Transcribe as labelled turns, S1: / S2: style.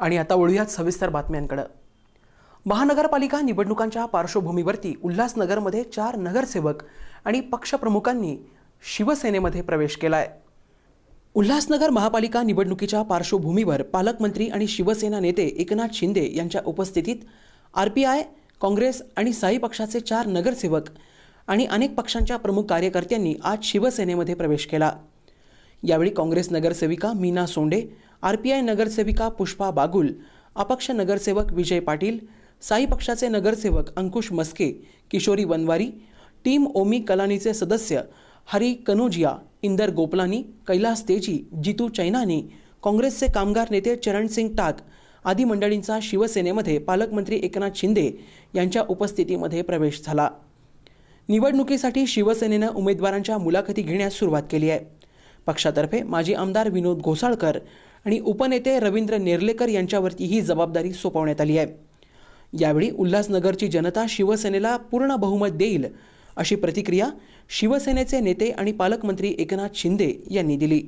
S1: आणि आता वळूयात सविस्तर बातम्यांकडे. महानगरपालिका निवडणुकांच्या पार्श्वभूमीवरती उल्हासनगरमध्ये चार नगरसेवक आणि पक्षप्रमुखांनी शिवसेनेमध्ये प्रवेश केला आहे उल्हासनगर महापालिका निवडणुकीच्या पार्श्वभूमीवर पालकमंत्री आणि शिवसेना नेते एकनाथ शिंदे यांच्या उपस्थितीत आर पी आय काँग्रेस आणि साई पक्षाचे चार नगरसेवक आणि अनेक पक्षांच्या प्रमुख कार्यकर्त्यांनी आज शिवसेनेमध्ये प्रवेश केला. यावेळी काँग्रेस नगरसेविका मीना सोंडे आर पी आय नगरसेविका पुष्पा बागुल अपक्ष नगरसेवक विजय पाटील साई पक्षाचे नगरसेवक अंकुश मस्के किशोरी वनवारी टीम ओमी कलानीचे सदस्य हरी कनोजिया इंदर गोपलानी कैलास तेजी जितू चैनानी काँग्रेसचे कामगार नेते चरणसिंग टाक आदी मंडळींचा शिवसेनेमध्ये पालकमंत्री एकनाथ शिंदे यांच्या उपस्थितीमध्ये प्रवेश झाला. निवडणुकीसाठी शिवसेनेनं उमेदवारांच्या मुलाखती घेण्यास सुरुवात केली आहे. पक्षातर्फे माजी आमदार विनोद घोसाळकर आणि उपनेते रवींद्र नेर्लेकर यांच्यावरती ही जबाबदारी सोपवण्यात आली आहे. यावेळी उल्हासनगरची जनता शिवसेनेला पूर्ण बहुमत देईल अशी प्रतिक्रिया शिवसेनेचे नेते आणि पालकमंत्री एकनाथ शिंदे यांनी दिली.